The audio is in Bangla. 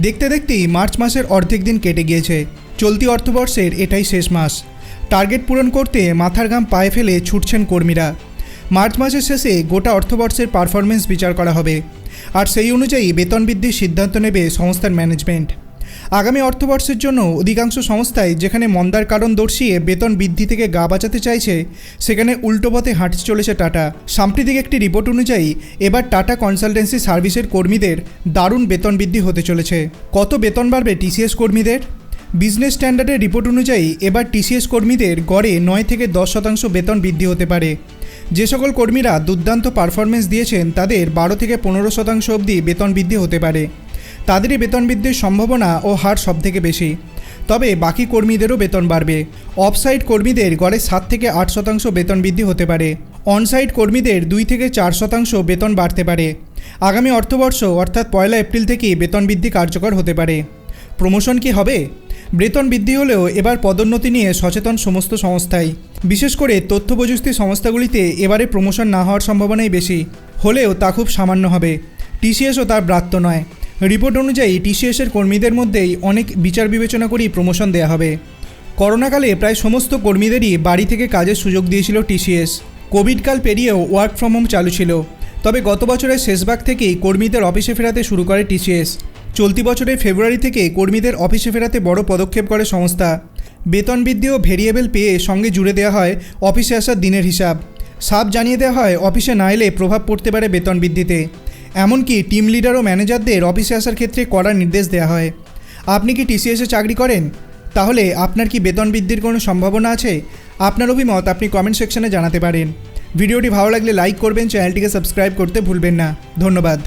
দেখতে দেখতেই মার্চ মাসের অর্ধেক দিন কেটে গিয়েছে। চলতি অর্থবর্ষের এটাই শেষ মাস। টার্গেট পূরণ করতে মাথার ঘাম পায়ে ফেলে ছুটছেন কর্মীরা। মার্চ মাসের শেষে গোটা অর্থবর্ষের পারফরমেন্স বিচার করা হবে। আর সেই অনুযায়ী বেতন বৃদ্ধির সিদ্ধান্ত নেবে সংস্থার ম্যানেজমেন্ট। আগামী অর্থবর্ষের জন্য অধিকাংশ সংস্থায় যেখানে মন্দার কারণ দর্শিয়ে বেতন বৃদ্ধি থেকে গা বাঁচাতে চাইছে, সেখানে উল্টো পথে হাঁটতে চলেছে টাটা। সাম্প্রতিক একটি রিপোর্ট অনুযায়ী, এবার টাটা কনসালটেন্সি সার্ভিসের কর্মীদের দারুণ বেতন বৃদ্ধি হতে চলেছে। কত বেতন বাড়বে টিসিএস কর্মীদের? বিজনেস স্ট্যান্ডার্ডের রিপোর্ট অনুযায়ী, এবার টিসিএস কর্মীদের গড়ে নয় থেকে দশ শতাংশ বেতন বৃদ্ধি হতে পারে। যে সকল কর্মীরা দুর্দান্ত পারফরমেন্স দিয়েছেন, তাদের বারো থেকে পনেরো শতাংশ অবধি বেতন বৃদ্ধি হতে পারে। তাদেরই বেতন বৃদ্ধির সম্ভাবনা ও হার সবথেকে বেশি। তবে বাকি কর্মীদেরও বেতন বাড়বে। অফসাইট কর্মীদের গড়ে সাত থেকে আট শতাংশ বেতন বৃদ্ধি হতে পারে। অনসাইট কর্মীদের দুই থেকে চার শতাংশ বেতন বাড়তে পারে। আগামী অর্থবর্ষ, অর্থাৎ পয়লা এপ্রিল থেকেই বেতন বৃদ্ধি কার্যকর হতে পারে। প্রমোশন কি হবে? বেতন বৃদ্ধি হলেও এবার পদোন্নতি নিয়ে সচেতন সমস্ত সংস্থাই। বিশেষ করে তথ্য প্রযুক্তি সংস্থাগুলিতে এবারে প্রমোশন না হওয়ার সম্ভাবনাই বেশি। হলেও তা খুব সামান্য হবে। টিসিএসও তার ব্রাত্য নয়। রিপোর্ট অনুযায়ী টিসিএসের কর্মীদের মধ্যেই অনেক বিচার বিবেচনা করেই প্রমোশন দেওয়া হবে। করোনাকালে প্রায় সমস্ত কর্মীদেরই বাড়ি থেকে কাজের সুযোগ দিয়েছিল টিসিএস। কোভিডকাল পেরিয়েও ওয়ার্ক ফ্রম হোম চালু ছিল। তবে গত বছরের শেষভাগ থেকেই কর্মীদের অফিসে ফেরাতে শুরু করে টিসিএস। চলতি বছরের ফেব্রুয়ারি থেকে কর্মীদের অফিসে ফেরাতে বড় পদক্ষেপ করে সংস্থা। বেতন বৃদ্ধি ও ভেরিয়েবল পেয়ে সঙ্গে জুড়ে দেওয়া হয় অফিসে আসার দিনের হিসাব। সাপ জানিয়ে দেওয়া হয়, অফিসে না এলে প্রভাব পড়তে পারে বেতন বৃদ্ধিতে। এমনকি টিম লিডার ও ম্যানেজারদের অফিসে আসার ক্ষেত্রে কড়া নির্দেশ দেওয়া হয়। আপনি কি টিসিএসে চাকরি করেন? তাহলে আপনার কি বেতন বৃদ্ধির কোনো সম্ভাবনা আছে? আপনার অভিমত আপনি কমেন্ট সেকশনে জানাতে পারেন। ভিডিওটি ভালো লাগলে লাইক করবেন চ্যানেলটিকে সাবস্ক্রাইব করতে ভুলবেন না। ধন্যবাদ।